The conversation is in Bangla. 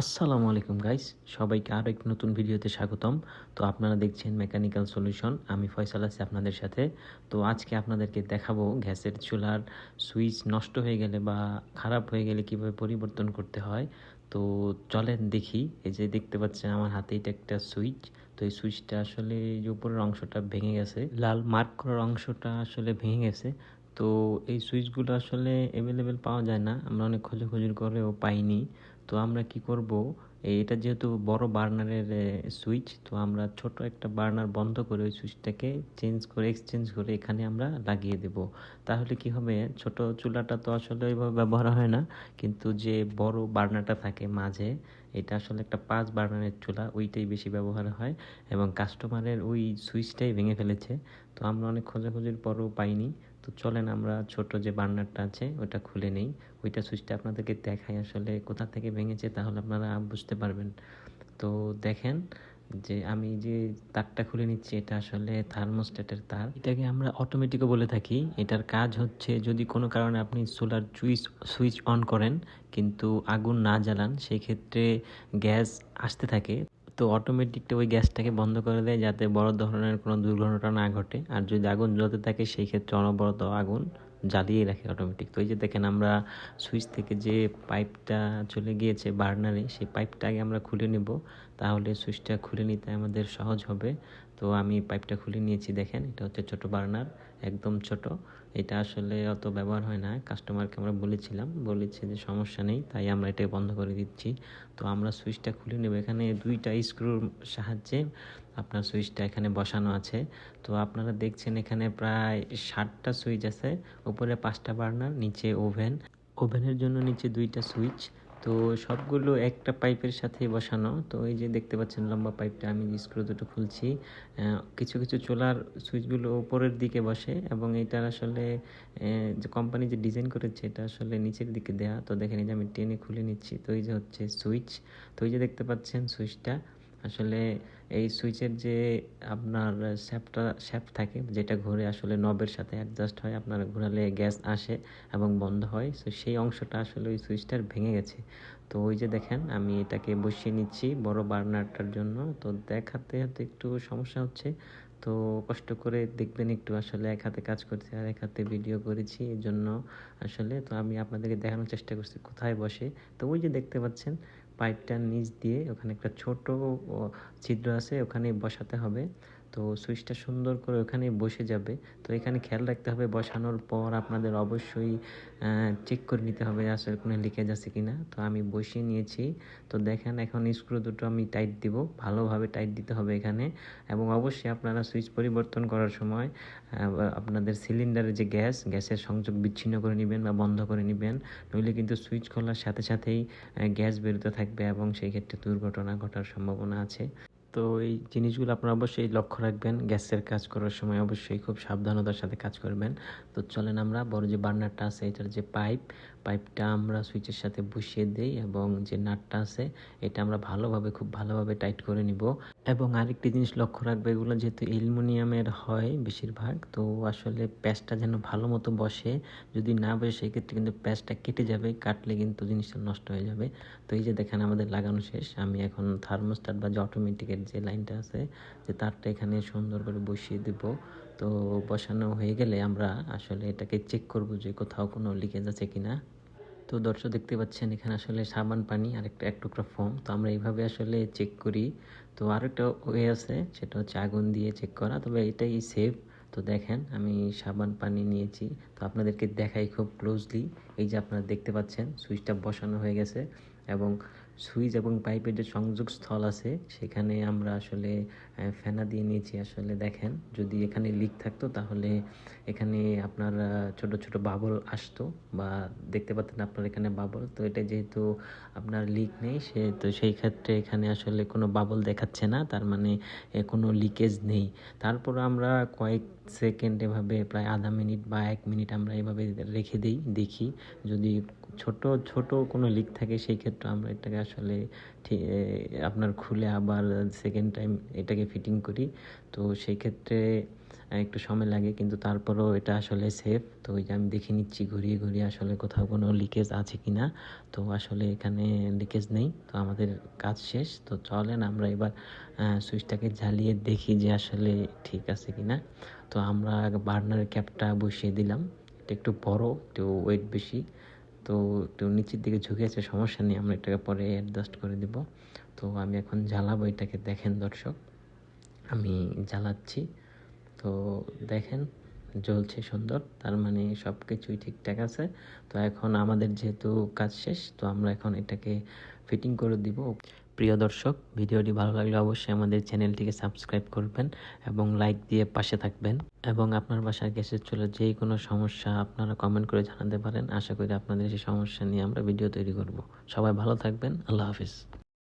আসসালামু আলাইকুম গাইস সবাইকে আরও একটি নতুন ভিডিওতে স্বাগতম। তো আপনারা দেখছেন মেকানিক্যাল সলিউশন আমি ফয়সাল আছি আপনাদের সাথে। তো আজকে আপনাদেরকে দেখাবো গ্যাসের চুলার সুইচ নষ্ট হয়ে গেলে বা খারাপ হয়ে গেলে কীভাবে পরিবর্তন করতে হয়। তো চলেন দেখি। এই যে দেখতে পাচ্ছেন আমার হাতে এটা একটা সুইচ। তো এই সুইচটা আসলে উপরের অংশটা ভেঙে গেছে। লাল মার্ক করার অংশটা আসলে ভেঙে গেছে। তো এই সুইচগুলো আসলে অ্যাভেলেবেল পাওয়া যায় না। আমরা অনেক খোঁজাখুঁজির করেও পাইনি। তো আমরা কি করব? এটা যেহেতু বড় বার্নারের সুইচ, তো আমরা ছোট একটা বার্নার বন্ধ করে ওই সুইচটাকে চেঞ্জ করে, এক্সচেঞ্জ করে এখানে আমরা লাগিয়ে দেব। তাহলে কি হবে? ছোট চুলাটা তো আসলে ওইভাবে ব্যবহার হয় না, কিন্তু যে বড় বার্নারটা থাকে মাঝে, এটা আসলে একটা পাঁচ বার্নারের চুলা, ওইটাই বেশি ব্যবহার হয় এবং কাস্টমারের ওই সুইচটাই ভেঙে ফেলেছে। তো আমরা অনেক খোঁজাখুঁজির পরও পাইনি। তো চলেন আমরা ছোট যে বার্নারটা আছে, ওটা খুলে নেই। ওইটা সুইচটা আপনাদেরকে দেখাই আসলে কোথা থেকে ভেঙেছে তাহলে আপনারা বুঝতে পারবেন। তো দেখেন যে আমি যে তারটা খুলে নিচ্ছি, এটা আসলে থার্মোস্ট্যাটের তার। এটাকে আমরা অটোমেটিকও বলে থাকি। এটার কাজ হচ্ছে যদি কোনো কারণে আপনি সোলার সুইচ সুইচ অন করেন কিন্তু আগুন না জ্বালান সেই ক্ষেত্রে গ্যাস আসতে থাকে। তো অটোমেটিকটা ওই গ্যাসটাকে বন্ধ করে দেয় যাতে বড় ধরনের কোনো দুর্ঘটনা না ঘটে। আর যদি আগুন জ্বলতে থাকে, সেই ক্ষেত্রে অনবরত আগুন জ্বালিয়ে রাখে অটোমেটিক তো এই যে দেখেন আমরা সুইচ থেকে যে পাইপটা চলে গিয়েছে বার্নারে সেই পাইপটা আগে আমরা খুলে নেব। তাহলে সুইচটা খুলে নিতে আমাদের সহজ হবে। তো আমি পাইপটা খুলে নিয়েছি, দেখেন, এটা হচ্ছে ছোট বার্নার, একদম ছোট। এটা আসলে অত ব্যবহার হয় না কাস্টমারকে আমরা বলেছিলাম, বলেছে যে সমস্যা নেই, তাই আমরা এটা বন্ধ করে দিচ্ছি। তো আমরা সুইচটা খুলে নেব, এখানে দুইটা স্ক্রুর সাহায্যে আপনার সুইচটা এখানে বসানো আছে। তো আপনারা দেখছেন এখানে প্রায় ষাটটা সুইচ আছে, উপরে পাঁচটা বার্নার, নিচে ওভেন। ওভেনের জন্য নিচে দুইটা সুইচ তো সবগুলো একটা পাইপের সাথে বসানো। তো এই যে দেখতে পাচ্ছেন লম্বা পাইপটা, আমি স্ক্রু দুটো খুলছি কিছু কিছু চোলার সুইচগুলো উপরের দিকে বসে এবং এটা আসলে যে কোম্পানি যে ডিজাইন করেছে এটা আসলে নিচের দিকে দেয়া। তো দেখেন এই যে আমি টেনে খুলে নিচ্ছি। তো এই যে হচ্ছে সুইচ তো এই যে দেখতে পাচ্ছেন সুইচটা আসলে এই সুইচের যে আপনার শ্যাপটা শ্যাপ থাকে যেটা ঘুরে আসলে নবের সাথে অ্যাডজাস্ট হয়, আপনার ঘোরালে গ্যাস আসে এবং বন্ধ হয় তো সেই অংশটা আসলে ওই সুইচটার ভেঙে গেছে। তো ওই যে দেখেন, আমি এটাকে বসিয়ে নিচ্ছি বড় বার্নারটার জন্য। তো দেখাতে হাতে একটু সমস্যা হচ্ছে, তো কষ্ট করে দেখবেন একটু আসলে এক হাতে কাজ করছি আর এক হাতে ভিডিও করেছি এই জন্য আসলে তো আমি আপনাদেরকে দেখানোর চেষ্টা করছি কোথায় বসে। তো ওই যে দেখতে পাচ্ছেন পাইপটার নিচ দিয়ে ওখানে একটা ছোট ছিদ্র আছে ওখানে বসাতে হবে। তো সুইচটা সুন্দর করে ওখানে বসে যাবে। তো এখানে খেয়াল রাখতে হবে, বসানোর পর আপনাদের অবশ্যই চেক করে নিতে হবে আসলে কোনো লিকেজ আছে কি না তো আমি বসিয়ে নিয়েছি। তো দেখেন এখন স্ক্রু দুটো আমি টাইট দিব, ভালোভাবে টাইট দিতে হবে এখানে। এবং অবশ্যই আপনারা সুইচ পরিবর্তন করার সময় আপনাদের সিলিন্ডারের যে গ্যাস, গ্যাসের সংযোগ বিচ্ছিন্ন করে নেবেন বা বন্ধ করে নেবেন। নইলে কিন্তু সুইচ খোলার সাথে সাথেই গ্যাস বেরোতে থাকবে এবং সেই ক্ষেত্রে দুর্ঘটনা ঘটার সম্ভাবনা আছে। তো এই জিনিসগুলো আপনারা অবশ্যই লক্ষ্য রাখবেন। গ্যাসের কাজ করার সময় অবশ্যই খুব সাবধানতার সাথে কাজ করবেন। তো চলেন আমরা বড় যে বার্নারটা আছে, এটার যে পাইপ, পাইপটা আমরা সুইচের সাথে বসিয়ে দিই এবং যে নাটটা আছে, এটা আমরা ভালোভাবে, খুব ভালোভাবে টাইট করে নিব। এবং আরেকটি জিনিস লক্ষ্য রাখবে, এগুলো যেহেতু অ্যালুমিনিয়ামের হয় বেশিরভাগ, তো আসলে প্যাচটা যেন ভালো মতো বসে, যদি না বসে সেক্ষেত্রে কিন্তু প্যাচটা কেটে যাবে, কাটলে কিন্তু জিনিসটা নষ্ট হয়ে যাবে। তো এই যে দেখেন আমাদের লাগানো শেষ, আমি এখন থার্মোস্টার বা যে অটোমেটিকের যে লাইনটা আছে, যে তারটা এখানে সুন্দর করে বসিয়ে দেব। তো বসানো হয়ে গেলে আমরা আসলে এটাকে চেক করব যে কোথাও কোনো লিকেজ আছে কিনা। তো দর্শক দেখতে পাচ্ছেন, এখানে আসলে সাবান, পানি আর একটা, এক টুকরা ফোম তো আমরা এইভাবে আসলে চেক করি। তো আরেকটা ওয়ে আছে, সেটা হচ্ছে আগুন দিয়ে চেক করা। তবে এটাই সেফ তো দেখেন, আমি সাবান, পানি নিয়েছি। তো আপনাদেরকে দেখাই খুব ক্লোজলি এই যে আপনারা দেখতে পাচ্ছেন, সুইচটা বসানো হয়ে গেছে এবং সুইচ এবং পাইপের যে সংযোগ স্থল আছে, সেখানে আমরা আসলে ফেনা দিয়ে নিয়েছি আসলে দেখেন। যদি এখানে লিক থাকতো, তাহলে এখানে আপনার ছোট ছোট বাবল আসতো বা দেখতে পাচ্ছেন আপনার এখানে বাবল তো এটা যেহেতু আপনার লিক নেই, সে, তো সেই ক্ষেত্রে এখানে আসলে কোনো বাবল দেখাচ্ছে না, তার মানে কোনো লিকেজ নেই। তারপর আমরা কয়েক সেকেন্ড এভাবে প্রায় আধা মিনিট বা এক মিনিট আমরা এভাবে রেখে দিই, দেখি। যদি ছোট ছোট কোনো লিক থাকে, সেই ক্ষেত্রে আমরা এটাকে আসলে আপনার খুলে আবার সেকেন্ড টাইম এটাকে ফিটিং করি। তো সেই ক্ষেত্রে একটু সময় লাগে, কিন্তু তারপরেও এটা আসলে সেফ তো ওই যে আমি দেখে নিচ্ছি ঘুরিয়ে ঘুরিয়ে আসলে কোথাও কোনো লিকেজ আছে কি না তো আসলে এখানে লিকেজ নেই। তো আমাদের কাজ শেষ। তো চলেন আমরা এবার সুইচটাকে জ্বালিয়ে দেখি যে আসলে ঠিক আছে কি না তো আমরা বার্নারের ক্যাপটা বসিয়ে দিলাম। এটা একটু বড়, একটু ওয়েট বেশি। তো একটু নিচের দিকে ঝুঁকে আছে, সমস্যা নেই। আমরা এটাকে পরে অ্যাডজাস্ট করে দিব। তো আমি এখন জ্বালাবো এটাকে। দেখেন দর্শক, আমি জ্বালাচ্ছি। তো দেখেন, জ্বলছে সুন্দর, তার মানে সব কিছুই ঠিকঠাক আছে। তো এখন আমাদের যেহেতু কাজ শেষ, তো আমরা এখন এটাকে ফিটিং করে দিব। প্রিয় দর্শক, ভিডিওটি ভালো লাগলে অবশ্যই আমাদের চ্যানেলটিকে সাবস্ক্রাইব করবেন এবং লাইক দিয়ে পাশে থাকবেন। এবং আপনার বাসার গ্যাসের চুলার যেই কোনো সমস্যা আপনারা কমেন্ট করে জানাতে পারেন। আশা করি আপনাদের সেই সমস্যা নিয়ে আমরা ভিডিও তৈরি করব। সবাই ভালো থাকবেন, আল্লাহ হাফিজ।